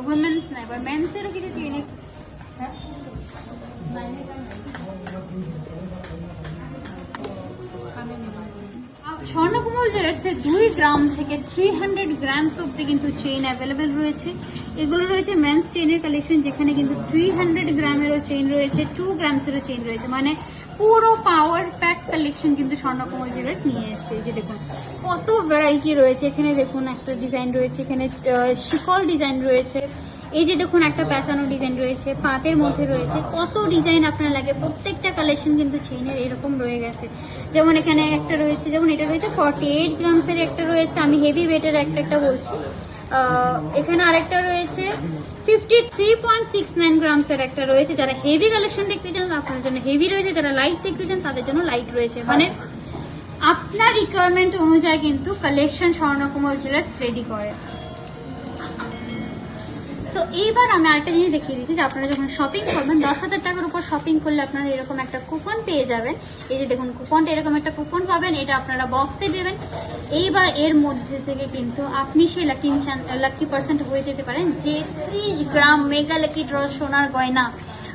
Women's না এবার মেন্সেরও কিছু চেইনের স্বর্ণকুমল জুয়েলার্সে দুই গ্রাম থেকে থ্রি হান্ড্রেড গ্রামস অব্দি কিন্তু চেইন অ্যাভেলেবেল রয়েছে। এগুলো রয়েছে মেন্স চেইনের কালেকশন যেখানে কিন্তু থ্রি হান্ড্রেড গ্রামেরও চেইন রয়েছে টু গ্রামসেরও চেইন রয়েছে। মানে পুরো পাওয়ার প্যাক কালেকশন কিন্তু স্বর্ণকুমল জুয়েলার্স নিয়ে এসেছে। যে দেখুন, কত ভ্যারাইটি রয়েছে। এখানে দেখুন, একটা ডিজাইন রয়েছে। এখানে শিকল ডিজাইন রয়েছে। এই যে দেখুন একটা প্যাঁচানো ডিজাইন রয়েছে পাতের মধ্যে রয়েছে, কত ডিজাইন আপনার লাগে, প্রত্যেকটা কালেকশন কিন্তু চেইনের এরকম রয়ে গেছে। যেমন এখানে একটা রয়েছে, যেমন এটা রয়েছে ফর্টি এইট গ্রামসের একটা রয়েছে, আমি হেভি ওয়েটের একটা একটা বলছি। এখানে আরেকটা রয়েছে fifty three point six nine গ্রামসের একটা রয়েছে, যারা হেভি কালেকশন দেখতে চান, আপনার জন্য হেভি রয়েছে, যারা লাইট দেখতে চান, তাদের জন্য লাইট রয়েছে। মানে আপনার রিকোয়ারমেন্ট অনুযায়ী কিন্তু কালেকশন স্বর্ণকুমার জুয়েলার্স রেডি করে। সো এইবার আমি আরেকটা জিনিস দেখিয়ে দিচ্ছি যে আপনারা যখন শপিং করবেন, দশ হাজার টাকার উপর শপিং করলে আপনারা এরকম একটা কুপন পেয়ে যাবেন। এই যে দেখুন কুপনটা এরকম একটা কুপন পাবেন, এটা আপনারা বক্সে দেবেন। এইবার এর মধ্যে থেকে কিন্তু আপনি সেই লাকি লাকি পার্সেন্ট হয়ে যেতে পারেন, যে ত্রিশ গ্রাম মেগা লাকি ড্র সোনার গয়না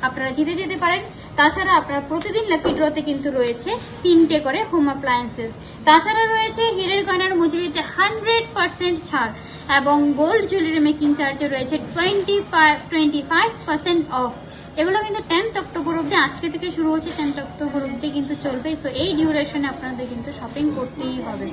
আপনারা জিতে যেতে পারেন। তাছাড়া আপনার প্রতিদিন লাকি ড্রতে কিন্তু রয়েছে তিনটে করে হোম অ্যাপ্লায়েন্সেস তাছাড়া রয়েছে হীরের গয়নার মজুরিতে হান্ড্রেড পার্সেন্ট ছাড় এবং গোল্ড জুয়েলারি মেকিং চার্জে রয়েছে twenty five twenty five percent off এগুলো কিন্তু টেন্থ অক্টোবর অব্দি আজকে থেকে শুরু হচ্ছে টেন্থ অক্টোবর অব্দি কিন্তু চলবে। সো এই ডিউরেশনে আপনাদের কিন্তু শপিং করতেই হবে।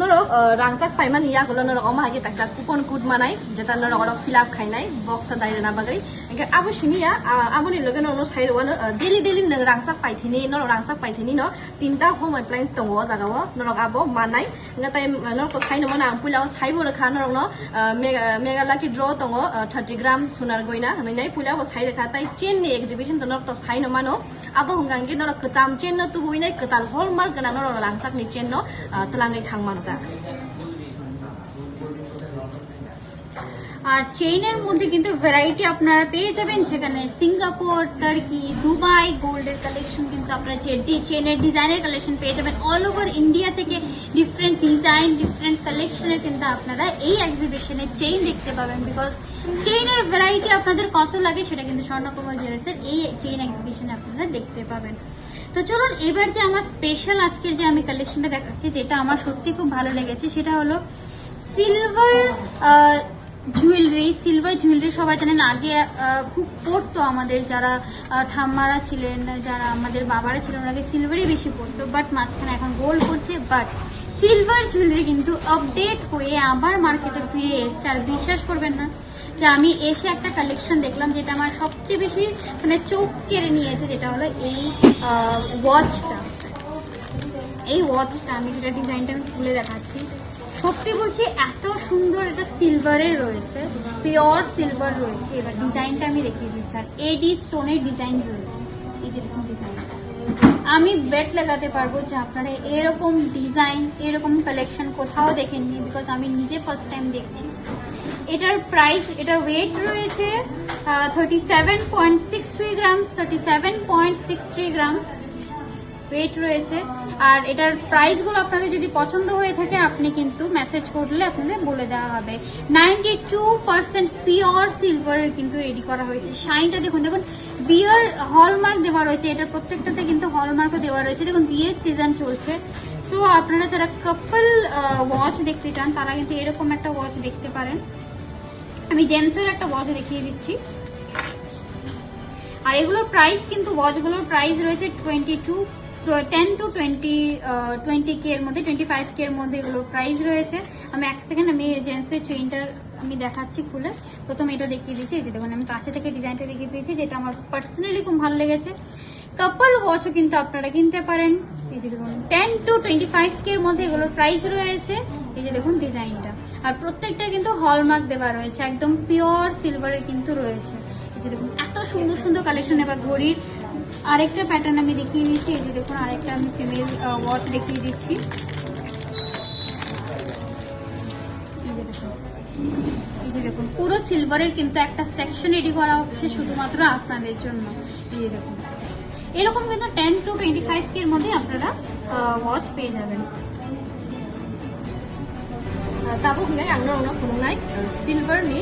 নরক রাংচাক পাইমান ইয়াগুলো নরক অমা হাগে তাকসা কুপন কুড মানাই যেটা নরক অরক ফিল আপ খাইনাই বক্স দাইরে না বাগৈ এঙ্কে আবো সিনিয়া আবনি লগে ননো সাইরওয়ানো ডেলি ডেলি নং রাংচাক পাইথিনি নরক রাংচাক পাইথিনি ন, তিনটা হোম অ্যাপ্লায়েন্স দङ জাগাও নরক আবো মানাই। nga তাই নরক সাইনো মানা আং পুলাও সাইবো রেখা নরক ন মেগা লাকি ড্র দङ 30 গ্রাম সোনার গয়না। হনাই পুলাও সাই রেখা তাই চেন নি এক্সিবিশন তো নরক তো সাইনো মানো আবো হুঙ্গাঙ্গে নরক কচাম চেন ন তুবুইনাই কতাল হলমার্ক গনা নরক রাংচাক ni চেন ন তলাঙ্গै থাংমানো আর চেইনের মধ্যে কিন্তু ভ্যারাইটি আপনারা পেয়ে যাবেন। যেখানে সিঙ্গাপুর টার্কি দুবাই গোল্ডের কালেকশন কিন্তু আপনারা যে চেইনের ডিজাইনের কালেকশন পেয়ে যাবেন। অল ওভার ইন্ডিয়া থেকে ডিফারেন্ট ডিজাইন ডিফারেন্ট কালেকশনের কিন্তু আপনারা এই এক্সিবিশনে চেইন দেখতে পাবেন। বিকজ চেইনের ভ্যারাইটি আপনাদের কত লাগে সেটা কিন্তু স্বর্ণকুমার জুয়েলার্সের এই চেইন এক্সিবিশনে আপনারা দেখতে পাবেন। তো চলুন, এবার যে আমার স্পেশাল আজকের যে আমি কালেকশনটা দেখাচ্ছি, যেটা আমার সত্যি খুব ভালো লেগেছে, সেটা হলো সিলভার জুয়েলারি সিলভার জুয়েলারি সবাই জানেন, আগে খুব পড়তো আমাদের যারা ঠাম্মারা ছিলেন, যারা আমাদের বাবারা ছিলেন আগে সিলভারই বেশি পড়তো বাট মাঝখানে এখন গোল্ড করছে বাট সিলভার জুয়েলারি কিন্তু আপডেট হয়ে আবার মার্কেটে ফিরে এসছে, আর বিশ্বাস করবেন না যে আমি এসে একটা কালেকশন দেখলাম যেটা আমার সবচেয়ে বেশি মানে চোখ কেড়ে নিয়েছে, যেটা হলো এই ওয়াচটা এই ওয়াচটা আমি যেটা ডিজাইনটা আমি খুলে দেখাচ্ছি। সত্যি বলছি, এত সুন্দর এটা সিলভারের রয়েছে পিওর সিলভার রয়েছে। এবার ডিজাইনটা আমি দেখিয়ে দিচ্ছি। আর এডি স্টোনের ডিজাইন রয়েছে। এই যে দেখুন ডিজাইনটা আমি বেট লাগাতে পারব যে আপনারা এরকম ডিজাইন এরকম কালেকশন কোথাও দেখেননি বিকজ আমি নিজে ফার্স্ট টাইম দেখছি। এটার প্রাইস এটার ওয়েট রয়েছে thirty seven point six three grams thirty seven point six three grams weight রয়েছে। আর এটার প্রাইসগুলো আপনাদের যদি পছন্দ হয়ে থাকে, আপনি কিন্তু মেসেজ করলে আপনাদের বলে দেওয়া হবে। নাইনটি টু পার্সেন্ট পিওর সিলভারের কিন্তু রেডি করা হয়েছে। শাইনটা দেখুন দেখুন বিয়ার হলমার্ক দেওয়া রয়েছে। এটার প্রত্যেকটাতে কিন্তু হলমার্কও দেওয়া রয়েছে। দেখুন, বিয়ের সিজন চলছে। সো আপনারা যারা কাপল ওয়াচ দেখতে চান, তারা কিন্তু এরকম একটা ওয়াচ দেখতে পারেন। আমি জেন্টসের একটা ওয়াচ দেখিয়ে দিচ্ছি। আর এগুলোর প্রাইস কিন্তু ওয়াচগুলোর প্রাইস রয়েছে twenty to ten to twenty twenty K এর মধ্যে টোয়েন্টি ফাইভ কে এর মধ্যে এগুলোর প্রাইস রয়েছে। আমি এক সেকেন্ড আমি জেন্টসের চেইনটার আমি দেখাচ্ছি খুলে। প্রথমে এটা দেখিয়ে দিচ্ছি যে দেখুন, আমি কাছে থেকে ডিজাইনটা দেখিয়ে দিয়েছি, যেটা আমার পার্সোনালি খুব ভালো লেগেছে। কাপল ওয়াচও কিন্তু আপনারা কিনতে পারেন। এই যে দেখুন ten to twenty five K এর মধ্যে এগুলোর প্রাইস রয়েছে। এই যে দেখুন ডিজাইনটা। আর প্রত্যেকটার কিন্তু হলমার্ক দেওয়া রয়েছে, একদম পিওর সিলভারের কিন্তু রয়েছে। এই যে দেখুন, এত সুন্দর সুন্দর কালেকশন এবার ঘড়ির। আরেকটা প্যাটার্ন আমি দেখিয়ে দিচ্ছি, এই যে দেখুন, আরেকটা আমি ফিমেল ওয়াচ দেখিয়ে দিচ্ছি। এই যে দেখুন। পুরো সিলভারের কিন্তু একটা সেকশন রেডি করা হচ্ছে শুধুমাত্র আপনাদের জন্য। এই যে দেখুন, এরকম কিন্তু টেন টু টোয়েন্টি ফাইভ এর মধ্যে আপনারা ওয়াচ পেয়ে যাবেন। Tabuk ngai ang nong nong phunung nai silver ni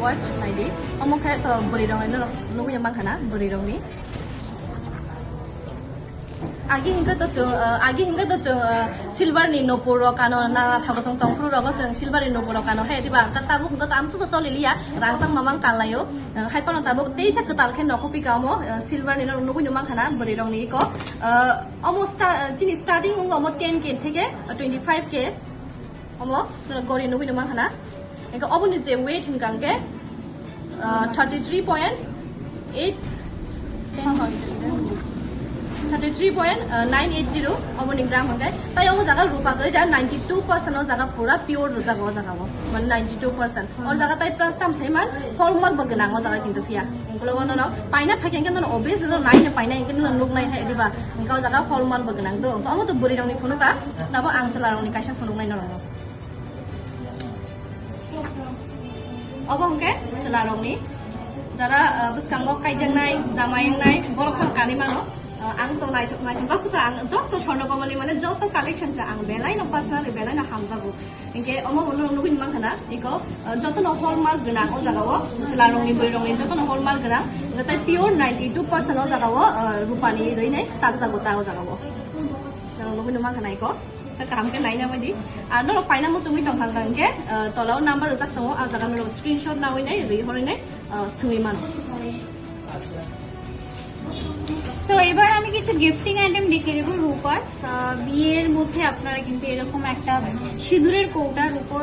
watch mai di omo kha to bori rong no no ko yang khana bori rong ni agi hingga to chung agi hingga to chung silver ni no puro kano na thago song tong puro ro chung silver ni no puro kano he di ba ka tabuk hingga to am chu to soli liya rang sang mamang kalayo hai pano tabuk teisa ka tal khen no ko pi ka mo silver ni no no ko yang khana গড়ি নুমা হা এগো অবনি যে weight হিনকাঙ্কে thirty three point eight thirty three point nine eight zero' অবনি gram হাঙ্কে তাই অব জাগা রূপা করে যা নাইনটি টু পার্সেন্ট জাগা পুরা পিওর রোজা জাগা মানে নাইনটি টু পাৰ্চেণ্ট ওর জাগা তাই প্লাছ দাম সেই মান ফর্মাল বা গান ও কিন্তু ফিয়া ওগুলো পাই না থাকে কিন্তু অবভিয়াসলি নাই পাই না কিন্তু লোক নাই হ্যাঁ দিবা জাগা জায়গা ফর্মাল বা গান তো আমি তো বুড়ি রঙনি ফোন কা তারপর আংসেলা রঙনি কাইসা ফোন নাই নয় অবংকে চালা রংনি যারা বুসকাঙ্গ কাইজাংনাই জামায়াংনাই বরখাং কানি মানো আং তো নাই নাই জাস্ট আং যত স্বর্ণকমলি মানে যত কালেকশন আছে আং বেলাই না পার্সোনালি বেলাই না হামজাবো ইনকে অম মন নুগুই মান খানা ইকো যত ন হলমার্ক গোনাং ও জাগাও চলা রংনি বই রংনি যত ন হলমার্ক গোনাং তাই পিওর 92% ও জাগাও রূপানি রইনাই তাক জাগো তা ও জাগাও নুগুই মান খানা ইকো কামকে নাইনা বাদি আর নর পাইনা মচুই তংখাং গাঙ্গে তলাও নাম্বার রজাক তো আ জাগা নর স্ক্রিনশট না হইনাই রি হরিনাই সুই মান সো এবার আমি কিছু গিফটিং আইটেম দেখে দেবো রূপার। বিয়ের মধ্যে আপনারা কিন্তু এরকম একটা সিঁদুরের কৌটার উপর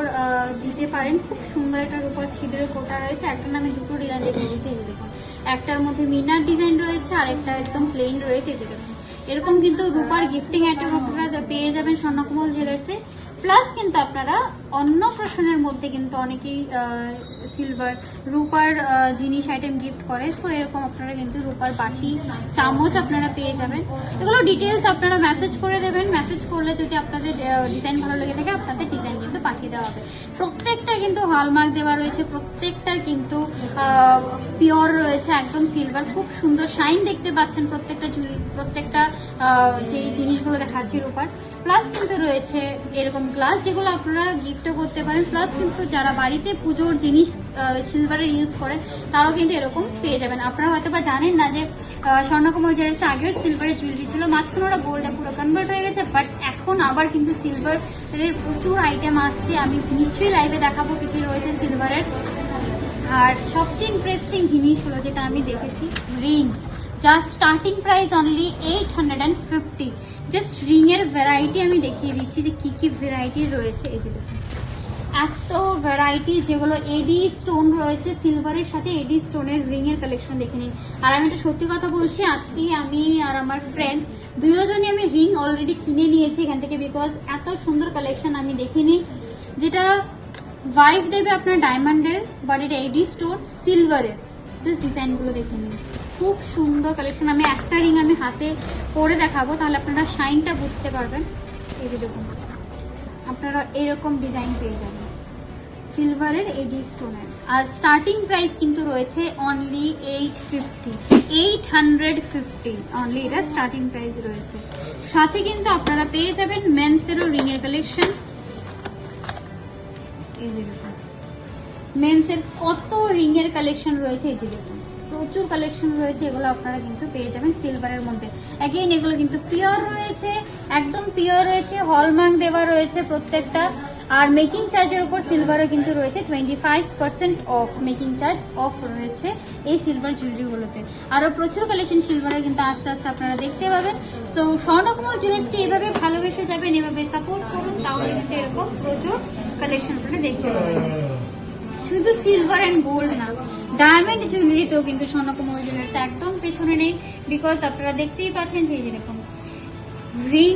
দিতে পারেন। খুব সুন্দর একটা রূপার সিঁদুরের কৌটা রয়েছে। একটা নামে দুটো ডিজাইন দেখে দিয়েছি দেখুন। একটার মধ্যে মিনার ডিজাইন রয়েছে আর একটা একদম প্লেন রয়েছে দেখুন। এরকম কিন্তু রূপার গিফটিং আইটেম আপনারা পেয়ে যাবেন স্বর্ণকমল জুয়েলার্সে প্লাস কিন্তু আপনারা অন্নপ্রাশনের মধ্যে কিন্তু অনেকেই সিলভার রূপার জিনিস আইটেম গিফট করে সো এরকম আপনারা কিন্তু রূপার বাটি, চামচ আপনারা পেয়ে যাবেন। এগুলো ডিটেলস আপনারা মেসেজ করে দেবেন। মেসেজ করলে যদি আপনাদের ডিজাইন ভালো লেগে থাকে, আপনাদের ডিজাইন কিন্তু পাঠিয়ে দেওয়া হবে। প্রত্যেকটা কিন্তু হলমার্ক দেওয়া রয়েছে, প্রত্যেকটার কিন্তু পিওর রয়েছে, একদম সিলভার খুব সুন্দর শাইন দেখতে পাচ্ছেন প্রত্যেকটা প্রত্যেকটা যে জিনিসগুলো দেখাচ্ছি রূপার। প্লাস কিন্তু রয়েছে এরকম গ্লাস যেগুলো আপনারা গিফটও করতে পারেন। প্লাস কিন্তু যারা বাড়িতে পুজোর জিনিস সিলভারের ইউজ করেন তারাও কিন্তু এরকম পেয়ে যাবেন। আপনারা হয়তো বা জানেন না যে স্বর্ণকুমার জুয়েলার্সে আগেও সিলভারের জুয়েলারি ছিল মাঝখানে ওরা গোল্ডে পুরো কনভার্ট হয়ে গেছে বাট এখন আবার কিন্তু সিলভারের প্রচুর আইটেম আসছে। আমি নিশ্চয়ই লাইভে দেখাবো কি কি রয়েছে সিলভারের আর সবচেয়ে ইন্টারেস্টিং জিনিস হলো যেটা আমি দেখেছি ring just starting price only eight hundred and fifty just ring এর ভ্যারাইটি আমি দেখিয়ে দিচ্ছি যে কি কি ভ্যারাইটি রয়েছে। এই যে দেখুন। এত ভ্যারাইটি যেগুলো এডি স্টোন রয়েছে সিলভারের সাথে এডি স্টোনের রিং এর কালেকশন দেখে নিন। আর আমি এটা সত্যি কথা বলছি, আজকে আমি আর আমার ফ্রেন্ড দুজনই আমি রিং অলরেডি কিনে নিয়েছি এখান থেকে বিকজ এত সুন্দর কালেকশন আমি দেখিনি যেটা ভাইভ দেবে আপনার ডায়মন্ডের বাট এটা এডি স্টোন সিলভারের জাস্ট ডিজাইনগুলো দেখে নিন। খুব সুন্দর কালেকশন আমি একটা রিং আমি হাতে পরে দেখাবো, তাহলে আপনারা শাইনটা বুঝতে পারবেন। এই দেখুন, আপনারা এরকম ডিজাইন পেয়ে যাবেন। সিলভারের এডি স্টোনের আর স্টার্টিং প্রাইস কিন্তু রয়েছে only eight fifty eight hundred fifty only এটা স্টার্টিং প্রাইস রয়েছে। সাথে কিন্তু আপনারা পেয়ে যাবেন মেন্সেরও রিং এর কালেকশন মেন্সের কত রিং এর কালেকশন রয়েছে, এই যে প্রচুর কালেকশন রয়েছে, এগুলো আপনারা কিন্তু পেয়ে যাবেন সিলভারের মধ্যে। অ্যাগেইন এগুলো কিন্তু পিওর রয়েছে, একদম পিওর রয়েছে হলমার্ক দেওয়া রয়েছে প্রত্যেকটা। আর মেকিং চার্জের উপর সিলভারও কিন্তু রয়েছে। Twenty five percent off making charge off রয়েছে এই সিলভার জুয়েলারিগুলোতে আরও প্রচুর কালেকশন সিলভারের কিন্তু আস্তে আস্তে আপনারা দেখতে পাবেন। সো স্বর্ণকুমার জুয়েলার্সকে এভাবে ভালোবেসে যাবেন, এভাবে সাপোর্ট করুন, তাহলে কিন্তু এরকম প্রচুর কালেকশন আপনারা দেখতে পাবেন। শুধু সিলভার অ্যান্ড গোল্ড না ডায়মন্ড জুয়েলারিতেও কিন্তু স্বর্ণকুমার জুয়েলার্স একদম পেছনে নেই। বিকজ আপনারা দেখতেই পাচ্ছেন যে এই যে দেখুন ring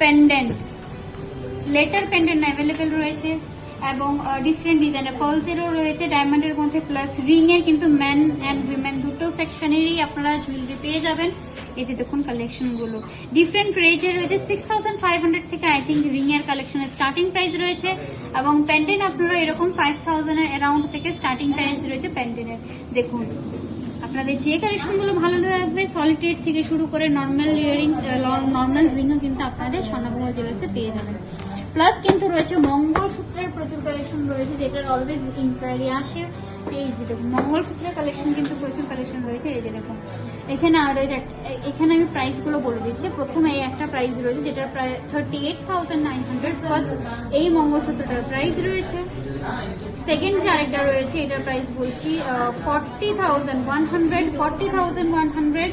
pendant letter pendant available রয়েছে এবং ডিফারেন্ট ডিজাইনের পার্লসেরও রয়েছে ডায়মন্ডের মধ্যে প্লাস রিং এর কিন্তু ম্যান অ্যান্ড উইমেন দুটো সেকশনেরই আপনারা জুয়েলারি পেয়ে যাবেন। এই যে দেখুন কালেকশনগুলো ডিফারেন্ট রেঞ্জে রয়েছে সিক্স থাউজেন্ড ফাইভ হান্ড্রেড থেকে আই থিঙ্ক রিং এর কালেকশনের স্টার্টিং প্রাইস রয়েছে এবং প্যান্ডেন আপনারা এরকম ফাইভ থাউজেন্ড এর অ্যারাউন্ড থেকে স্টার্টিং প্রাইস রয়েছে প্যান্ডেনের দেখুন, আপনাদের যে কালেকশনগুলো ভালো লাগবে সলিটেড থেকে শুরু করে নর্মাল ইয়ারিং নর্মাল রিংও কিন্তু আপনাদের স্বর্ণকুমার জুয়েলার্সে পেয়ে যাবেন। প্লাস কিন্তু রয়েছে মঙ্গলসূত্রের প্রচুর কালেকশন রয়েছে, যেটার অলওয়েজ ইনকোয়ারি আসে। এই যে দেখুন মঙ্গলসূত্রের কালেকশন কিন্তু প্রচুর কালেকশন রয়েছে, এই যে দেখুন। এখানে আর রয়েছে এখানে আমি প্রাইসগুলো বলে দিচ্ছি। প্রথমে এই একটা প্রাইস রয়েছে, যেটা প্রায় thirty eight thousand nine hundred first এই মঙ্গলসূত্রটার প্রাইস রয়েছে। সেকেন্ড যে আরেকটা রয়েছে, এটার প্রাইস বলছি forty thousand one hundred forty thousand one hundred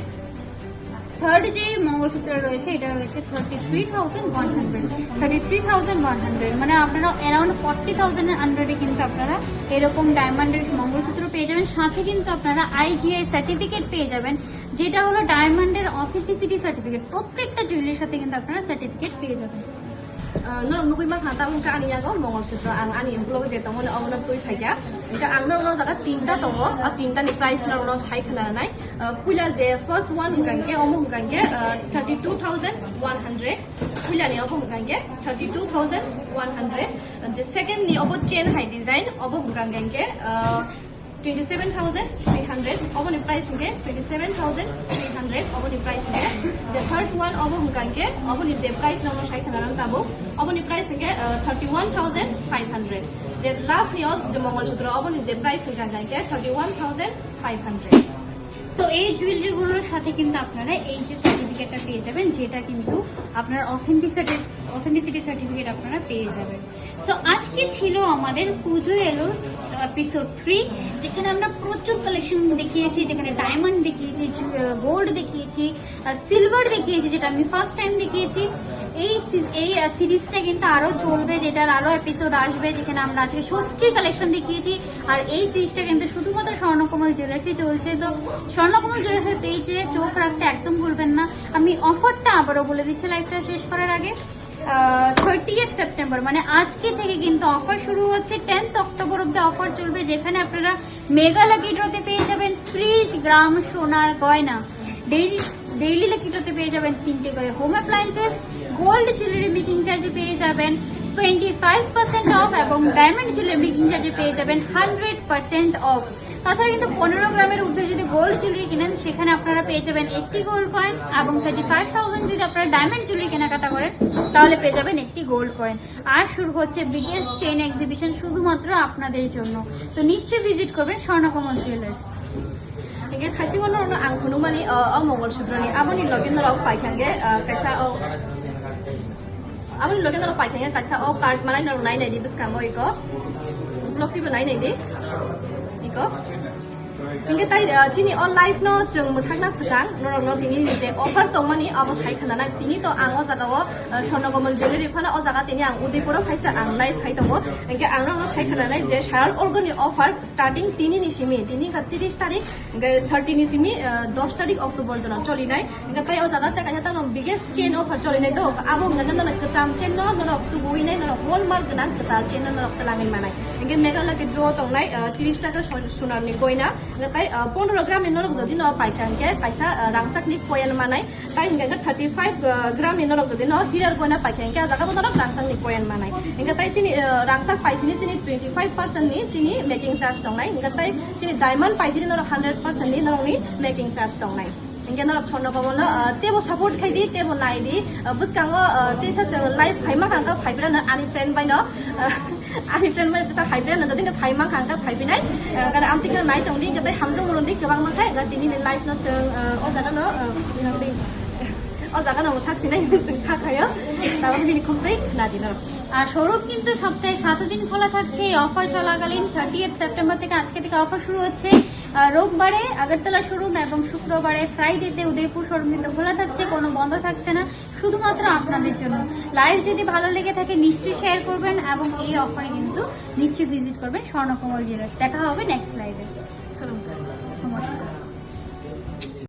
third যে মঙ্গলসূত্র রয়েছে, এটা রয়েছে thirty three thousand one hundred thirty three thousand one hundred মানে আপনারা অ্যারাউন্ড ফর্টি থাউজেন্ডের আন্ডারে কিন্তু আপনারা এরকম ডায়মন্ডের মঙ্গলসূত্র পেয়ে যাবেন। সাথে কিন্তু আপনারা আইজিআই সার্টিফিকেট পেয়ে যাবেন, যেটা হলো ডায়মন্ডের অথেন্টিসিটি সার্টিফিকেট প্রত্যেকটা জুয়েলারির সাথে কিন্তু আপনারা সার্টিফিকেট পেয়ে যাবেন। nó lúc mới mắc hàng tao không cả anh nha có một ngọn sụt rồi ăn anh em lúc giờ tao muốn ông nó tôi phải giá người ta ăn nó nó giờ đã tin ta tao có à tin ta thì price nó nó sai khăn là này cuối là giờ first one gần cái ông không gần cái thirty two thousand one hundred cuối là này ông không gần cái thirty two thousand one hundred the second này ông có chain hai design ông không gần cái hukangke 32100 je second ni obo chain high design obo hukangke 27,300 obo ni price hungke 27,300 obo ni price hungke je third one obo hungkangke obo ni je price na no sai khana rang tabo obo ni price hungke 31,500 যে last নিও যে মঙ্গলসূত্র অব ni যে price হungkangke 31,500 so এই জুয়েলারিগুলোর সাথে কিন্তু আপনারা এই যে সার্টিফিকেটটা পেয়ে যাবেন, যেটা কিন্তু আপনার অথেন্টিসিটি অথেন্টিসিটি সার্টিফিকেট আপনারা পেয়ে যাবেন। সো আজকে ছিল আমাদের পুজো এলো এপিসোড থ্রি যেখানে আমরা প্রচুর কালেকশন দেখিয়েছি, যেখানে ডায়মন্ড দেখিয়েছি গোল্ড দেখিয়েছি সিলভার দেখিয়েছি, যেটা আমি ফার্স্ট টাইম দেখিয়েছি। এই এই সিরিজটা কিন্তু আরও চলবে, যেটার আরও এপিসোড আসবে, যেখানে আমরা আজকে ষষ্ঠী কালেকশন দেখিয়েছি। আর এই সিরিজটা কিন্তু শুধুমাত্র স্বর্ণকমল জুয়েলার্সে চলছে। তো স্বর্ণকমল জুয়েলার্সের পেজে চোখ রাখতে একদম ভুলবেন না। আমি অফারটা আবারও বলে দিচ্ছি লাইভটা শেষ করার আগে। থার্টি সেপ্টেম্বর মানে আজকে থেকে কিন্তু অফার শুরু হচ্ছে। টেন্থ অক্টোবর অব্দি অফার চলবে, যেখানে আপনারা মেগা লাকি ড্রতে পেয়ে যাবেন ত্রিশ গ্রাম সোনার গয়না। ডেইলি ডেইলি লাকি ড্রতে পেয়ে যাবেন তিনটে করে। Home appliances gold jewellery making চার্জে পেয়ে যাবেন টোয়েন্টি ফাইভ পার্সেন্ট অফ এবং ডায়মন্ড জুয়েলারি মেকিং চার্জে পেয়ে যাবেন হান্ড্রেড পার্সেন্ট অফ তাছাড়া কিন্তু পনেরো গ্রামের ঊর্ধ্বে যদি গোল্ড জুয়েলারি কিনেন, সেখানে আপনারা পেয়ে যাবেন একটি গোল্ড কয়েন এবং থার্টি ফাইভ থাউজেন্ড যদি আপনারা ডায়মন্ড জুয়েলারি কেনাকাটা করেন, তাহলে পেয়ে যাবেন একটি গোল্ড কয়েন আর শুরু হচ্ছে বিগেস্ট চেইন এক্সিবিশন শুধুমাত্র আপনাদের জন্য। তো নিশ্চয়ই ভিজিট করবেন Swarnakamal jewellers no ang kuno mani o mongol sudro ni aboni আপুনি লগে অলপ পাই থাকে তাৰপিছত অ কাৰ্ড মানে নাই নাই দি পিছ কামো ইক ব্লক কিব নাই নাই দি ইক hingga tai chini on live no jeng muthak na sakang no no tini ni je offer tong mani abo sai khana na tini to ang o jaga o Swarnakamal jewellery ফানা ও জায়গা তিনি আং উদয়পুরও খাইছে আং লাইভ খাই দङ NK আং রং সাই খানাनै যে সারার অর্গনি অফার স্টার্টিং তিনি নিসিমি তিনি তিরিশ তারিখ থার্টি নিসিমি দশ তারিখ অক্টোবর জন চলিনাই এনকে তাই ও জায়গা টাকা হাতা বিগে চেন অফার চলিনাই তো আবো নগন নন কচাম চেন ন নরক তু বুইনাই নরক হলমার্ক গোনাं কতা চেন নরক তালাঙै মানাই এনকে মেঘালয়কে ড্র দংনাই তিরিশ টাকা সোনারনি গয়না এনকে তাই পনেৰো গ্ৰাম এনৰক যদি ন পাই পাইসা পাইছা ৰাংচাক নি পয়েন মানাই তাই হিংগা থাৰ্টি ফাইভ গ্ৰাম এনৰক যদি ন হিৰাৰ কইনা পাই কাংকে জাগা বজাৰক ৰাংচাক নি পয়েন মানাই হিংগা তাই চিনি রাংচাক পাইখিনি চিনি টুয়েন্টি ফাইভ পার্সেন্ট নি চিনি মেকিং চার্জ দং নাই। হিংগা তাই চিনি ডায়মন্ড পাইখিনি নৰক হান্ড্ৰেড পাৰ্সেন্ট নি নৰক নি মেকিং চাৰ্জ দং নাই। ইংকে নৰক স্বৰ্ণ পাব ন তেব চাপৰ্ট খাই দি তেব নাই দি বুজ কাংক লাইফ ফাইমা কাংক ফাইবিলা আনি ফ্ৰেণ্ড পাই আহি ফ্ৰেণ্ড মানে তাৰ ভাই ফ্ৰেণ্ড যদি ভাই মাক হাংকা ভাই পিনে কাৰণে আমি কিন্তু নাই চাওঁ দি গতে হামজং মৰণ দি কিবা মাখাই তিনি দিন লাইফ নত চাওঁ অ জানা ন অ জানা নাই থাকছি নাই খা আর সৌরভ কিন্তু সপ্তাহে সাত দিন খোলা থাকছে, এই অফার চলাকালীন থার্টি সেপ্টেম্বর থেকে আজকে থেকে অফার শুরু হচ্ছে। রোববারে আগরতলা শোরুম এবং শুক্রবারে ফ্রাইডেতে উদয়পুর শোরুম কিন্তু খোলা থাকছে, কোনো বন্ধ থাকছে না, শুধুমাত্র আপনাদের জন্য। লাইভ যদি ভালো লেগে থাকে, নিশ্চয়ই শেয়ার করবেন এবং এই অফারে কিন্তু নিশ্চয়ই ভিজিট করবেন স্বর্ণকমল জেলার দেখা হবে নেক্সট লাইভে